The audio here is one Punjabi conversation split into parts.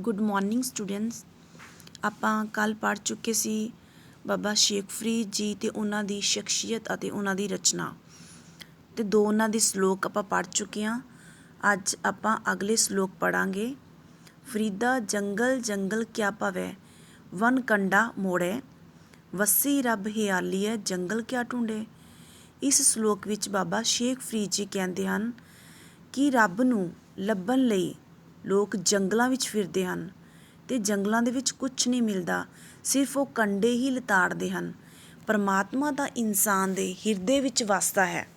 ਗੁੱਡ ਮਾਰਨਿੰਗ ਸਟੂਡੈਂਟਸ ਆਪਾਂ ਕੱਲ ਪੜ੍ਹ ਚੁੱਕੇ ਸੀ ਬਾਬਾ ਸ਼ੇਖ ਫਰੀਦ ਜੀ ਤੇ ਉਹਨਾਂ ਦੀ ਸ਼ਖਸੀਅਤ ਅਤੇ ਉਹਨਾਂ ਦੀ ਰਚਨਾ। ਤੇ ਦੋ ਉਹਨਾਂ ਦੇ ਸ਼ਲੋਕ ਆਪਾਂ ਪੜ੍ਹ ਚੁੱਕੇ ਹਾਂ। ਅੱਜ ਆਪਾਂ ਅਗਲੇ ਸ਼ਲੋਕ ਪੜਾਂਗੇ ਫਰੀਦਾ ਜੰਗਲ ਜੰਗਲ ਕਿਆ ਪਵੈ ਵਨ ਕੰਡਾ ਮੋੜੈ। ਵਸੀ ਰੱਬ ਹਿਆਲੀਐ, ਜੰਗਲ ਕਿਆ ਢੂੰਡੇ? ਇਸ ਸ਼ਲੋਕ ਵਿੱਚ ਬਾਬਾ ਸ਼ੇਖ ਫਰੀਦ ਜੀ ਕਹਿੰਦੇ ਹਨ ਕਿ ਰੱਬ ਨੂੰ ਲੱਭਣ ਲਈ ਲੋਕ ਜੰਗਲਾਂ ਵਿੱਚ ਫਿਰਦੇ ਹਨ ਤੇ ਜੰਗਲਾਂ ਦੇ ਵਿੱਚ ਕੁਝ ਨਹੀਂ ਮਿਲਦਾ, ਸਿਰਫ ਉਹ ਕੰਡੇ ਹੀ ਲਤਾੜਦੇ ਹਨ। ਪਰਮਾਤਮਾ ਤਾਂ ਇਨਸਾਨ ਦੇ ਹਿਰਦੇ ਵਿੱਚ ਵਸਦਾ ਹੈ।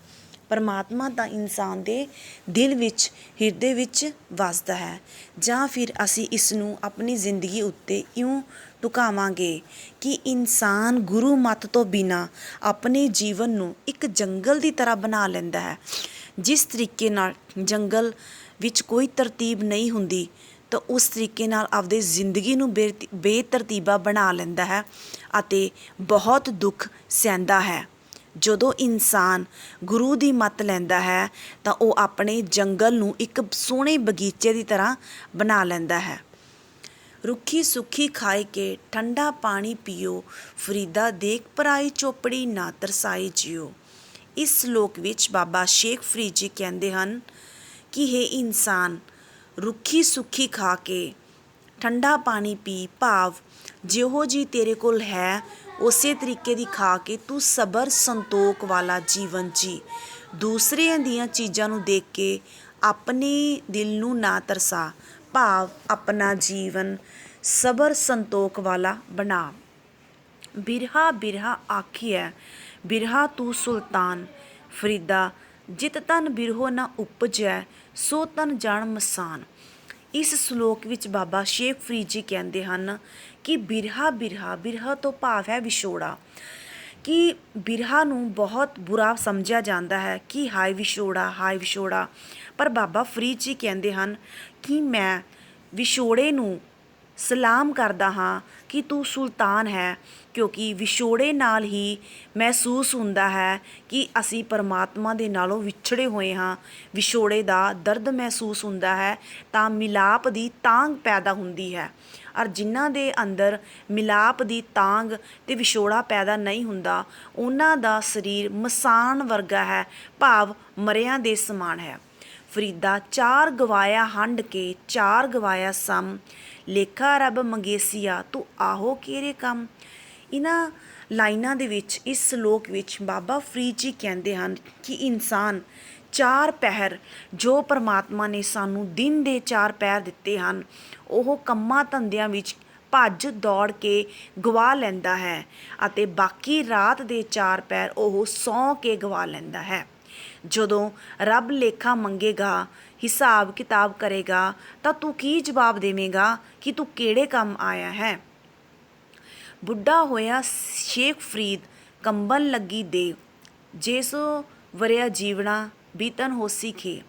ਪਰਮਾਤਮਾ ਤਾਂ ਇਨਸਾਨ ਦੇ ਦਿਲ ਵਿੱਚ, ਹਿਰਦੇ ਵਿੱਚ ਵਸਦਾ ਹੈ। ਜਾਂ ਫਿਰ ਅਸੀਂ ਇਸ ਨੂੰ ਆਪਣੀ ਜ਼ਿੰਦਗੀ ਉੱਤੇ ਇਉਂ ਟੁਕਾਵਾਂਗੇ ਕਿ ਇਨਸਾਨ ਗੁਰੂ ਮਤ ਤੋਂ ਬਿਨਾ ਆਪਣੇ ਜੀਵਨ ਨੂੰ ਇੱਕ ਜੰਗਲ ਦੀ ਤਰ੍ਹਾਂ ਬਣਾ ਲੈਂਦਾ ਹੈ। ਜਿਸ ਤਰੀਕੇ ਨਾਲ ਜੰਗਲ ਵਿੱਚ ਕੋਈ ਤਰਤੀਬ ਨਹੀਂ ਹੁੰਦੀ, ਤਾਂ ਉਸ ਤਰੀਕੇ ਨਾਲ ਆਪਦੇ ਜ਼ਿੰਦਗੀ ਨੂੰ ਬੇਤ- ਬੇਤਰਤੀਬਾ ਬਣਾ ਲੈਂਦਾ ਹੈ ਅਤੇ ਬਹੁਤ ਦੁੱਖ ਸਹਿੰਦਾ ਹੈ। ਜਦੋਂ ਇਨਸਾਨ ਗੁਰੂ ਦੀ ਮੱਤ ਲੈਂਦਾ ਹੈ, ਤਾਂ ਉਹ ਆਪਣੇ ਜੰਗਲ ਨੂੰ ਇੱਕ ਸੋਹਣੇ ਬਗੀਚੇ ਦੀ ਤਰ੍ਹਾਂ ਬਣਾ ਲੈਂਦਾ ਹੈ। ਰੁੱਖੀ ਸੁੱਖੀ ਖਾਏ ਕੇ ਠੰਡਾ ਪਾਣੀ ਪੀਓ, ਫਰੀਦਾ ਦੇਖ ਪਰਾਈ ਚੋਪੜੀ ਨਾ ਤਰਸਾਈ ਜਿਓ। ਇਸ ਸ਼ਲੋਕ ਵਿੱਚ ਬਾਬਾ ਸ਼ੇਖ ਫਰੀਦ ਜੀ ਕਹਿੰਦੇ ਹਨ ਕਿ ਇਹ ਇਨਸਾਨ? ਰੁੱਖੀ ਸੁੱਖੀ ਖਾ ਕੇ ਠੰਡਾ ਪਾਣੀ ਪੀ, ਭਾਵ ਜਿਹੋ ਜੀ ਤੇਰੇ ਕੋਲ ਹੈ, ਉਸੇ ਤਰੀਕੇ ਦੀ ਖਾ ਕੇ ਤੂੰ ਸਬਰ ਸੰਤੋਖ ਵਾਲਾ ਜੀਵਨ ਜੀ। ਦੂਸਰਿਆਂ ਦੀਆਂ ਚੀਜ਼ਾਂ ਨੂੰ ਦੇਖ ਕੇ ਆਪਣੇ ਦਿਲ ਨੂੰ ਨਾ ਤਰਸਾ, ਭਾਵ ਆਪਣਾ ਜੀਵਨ ਸਬਰ ਸੰਤੋਖ ਵਾਲਾ ਬਣਾ। ਬਿਰਹਾ ਬਿਰਹਾ ਆਖੀ ਹੈ, ਬਿਰਹਾ ਤੂੰ ਸੁਲਤਾਨ, ਫਰੀਦਾ ਜਿਤ ਤਨ ਬਿਰਹੋ ਨਾ ਉਪਜੈ, ਸੋ ਤਨ ਜਾਣ ਮਸਾਨ। ਇਸ ਸ਼ਲੋਕ ਵਿੱਚ ਬਾਬਾ ਸ਼ੇਖ ਫਰੀਦ ਜੀ ਕਹਿੰਦੇ ਹਨ ਕਿ ਬਿਰਹਾ ਬਿਰਹਾ ਬਿਰਹਾ ਤੋਂ ਭਾਵ ਹੈ ਵਿਛੋੜਾ। ਕਿ ਬਿਰਹਾ ਨੂੰ ਬਹੁਤ ਬੁਰਾ ਸਮਝਿਆ ਜਾਂਦਾ ਹੈ ਕਿ ਹਾਏ ਵਿਛੋੜਾ ਹਾਏ ਵਿਛੋੜਾ। ਪਰ ਬਾਬਾ ਫਰੀਦ ਜੀ ਕਹਿੰਦੇ ਹਨ ਕਿ ਮੈਂ ਵਿਛੋੜੇ ਨੂੰ ਸਲਾਮ ਕਰਦਾ ਹਾਂ ਕਿ ਤੂੰ ਸੁਲਤਾਨ ਹੈ, ਕਿਉਂਕਿ ਵਿਛੋੜੇ ਨਾਲ ਹੀ ਮਹਿਸੂਸ ਹੁੰਦਾ ਹੈ ਕਿ ਅਸੀਂ ਪਰਮਾਤਮਾ ਦੇ ਨਾਲੋਂ ਵਿਛੜੇ ਹੋਏ ਹਾਂ। ਵਿਛੋੜੇ ਦਾ ਦਰਦ ਮਹਿਸੂਸ ਹੁੰਦਾ ਹੈ, ਤਾਂ ਮਿਲਾਪ ਦੀ ਤਾਂਗ ਪੈਦਾ ਹੁੰਦੀ ਹੈ। ਔਰ ਜਿਨ੍ਹਾਂ ਦੇ ਅੰਦਰ ਮਿਲਾਪ ਦੀ ਤਾਂਗ ਤੇ ਵਿਛੋੜਾ ਪੈਦਾ ਨਹੀਂ ਹੁੰਦਾ, ਉਹਨਾਂ ਦਾ ਸਰੀਰ ਮਸਾਨ ਵਰਗਾ ਹੈ, ਭਾਵ ਮਰਿਆਂ ਦੇ ਸਮਾਨ ਹੈ। ਫਰੀਦਾ, ਚਾਰ ਗਵਾਇਆ ਹੰਡ ਕੇ, ਚਾਰ ਗਵਾਇਆ ਸਮ। ਲੇਖਾ ਰੱਬ ਮੰਗੇਸੀਆ, ਤੂੰ ਆਹੋ ਕਿਹੜੇ ਕੰਮ। ਇਹਨਾਂ ਲਾਈਨਾਂ ਦੇ ਵਿੱਚ, ਇਸ ਸ਼ਲੋਕ ਵਿੱਚ ਬਾਬਾ ਫਰੀਦ ਜੀ ਕਹਿੰਦੇ ਹਨ ਕਿ ਇਨਸਾਨ ਚਾਰ ਪਹਿਰ ਜੋ ਪਰਮਾਤਮਾ ਨੇ ਸਾਨੂੰ ਦਿਨ ਦੇ ਚਾਰ ਪਹਿਰ ਦਿੱਤੇ ਹਨ, ਉਹ ਕੰਮਾਂ ਧੰਦਿਆਂ ਵਿੱਚ ਭੱਜ ਦੌੜ ਕੇ ਗਵਾ ਲੈਂਦਾ ਹੈ ਅਤੇ ਬਾਕੀ ਰਾਤ ਦੇ ਚਾਰ ਪੈਰ ਉਹ ਸੌਂ ਕੇ ਗਵਾ ਲੈਂਦਾ ਹੈ। ਜਦੋਂ ਰੱਬ ਲੇਖਾ ਮੰਗੇਗਾ, ਹਿਸਾਬ ਕਿਤਾਬ ਕਰੇਗਾ, ਤਾਂ ਤੂੰ ਕੀ ਜਵਾਬ ਦੇਵੇਂਗਾ ਕਿ ਤੂੰ ਕਿਹੜੇ ਕੰਮ ਆਇਆ ਹੈ? ਬੁੱਢਾ ਹੋਇਆ ਸ਼ੇਖ ਫਰੀਦ ਕੰਬਨ ਲੱਗੀ ਦੇ ਜੇਸੋ ਵਰਿਆ ਜੀਵਣਾ ਬੀਤਨ ਹੋਸੀ ਖੇ।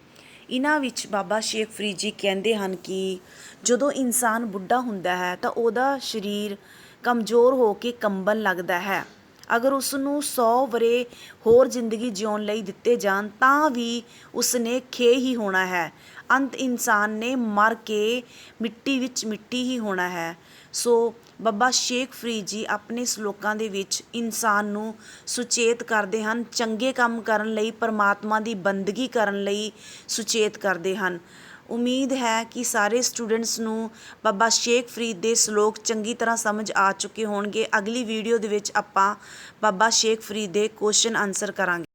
ਇਹਨਾਂ ਵਿੱਚ ਬਾਬਾ ਸ਼ੇਖ ਫਰੀਦ ਜੀ ਕਹਿੰਦੇ ਹਨ ਕਿ ਜਦੋਂ ਇਨਸਾਨ ਬੁੱਢਾ ਹੁੰਦਾ ਹੈ, ਤਾਂ ਉਹਦਾ ਸਰੀਰ ਕਮਜ਼ੋਰ ਹੋ ਕੇ ਕੰਬਨ ਲੱਗਦਾ ਹੈ। ਅਗਰ ਉਸ ਨੂੰ 100 ਵਰੇ ਹੋਰ ਜ਼ਿੰਦਗੀ ਜਿਉਣ ਲਈ ਦਿੱਤੇ ਜਾਣ, ਤਾਂ ਵੀ ਉਸਨੇ ਖੇ ਹੀ ਹੋਣਾ ਹੈ। ਅੰਤ ਇਨਸਾਨ ਨੇ ਮਰ ਕੇ ਮਿੱਟੀ ਵਿੱਚ ਮਿੱਟੀ ਹੀ ਹੋਣਾ ਹੈ। ਸੋ ਬਾਬਾ ਸ਼ੇਖ ਫਰੀਦ ਜੀ ਆਪਣੇ ਸ਼ਲੋਕਾਂ ਦੇ ਵਿੱਚ ਇਨਸਾਨ ਨੂੰ ਸੁਚੇਤ ਕਰਦੇ ਹਨ, ਚੰਗੇ ਕੰਮ ਕਰਨ ਲਈ, ਪਰਮਾਤਮਾ ਦੀ ਬੰਦਗੀ ਕਰਨ ਲਈ ਸੁਚੇਤ ਕਰਦੇ ਹਨ। ਉਮੀਦ ਹੈ ਕਿ ਸਾਰੇ ਸਟੂਡੈਂਟਸ ਨੂੰ ਬਾਬਾ ਸ਼ੇਖ ਫਰੀਦ ਦੇ ਸ਼ਲੋਕ ਚੰਗੀ ਤਰ੍ਹਾਂ ਸਮਝ ਆ ਚੁੱਕੇ ਹੋਣਗੇ। ਅਗਲੀ ਵੀਡੀਓ ਦੇ ਵਿੱਚ ਆਪਾਂ ਬਾਬਾ ਸ਼ੇਖ ਫਰੀਦ ਦੇ ਕੁਐਸਚਨ ਆਨਸਰ ਕਰਾਂਗੇ।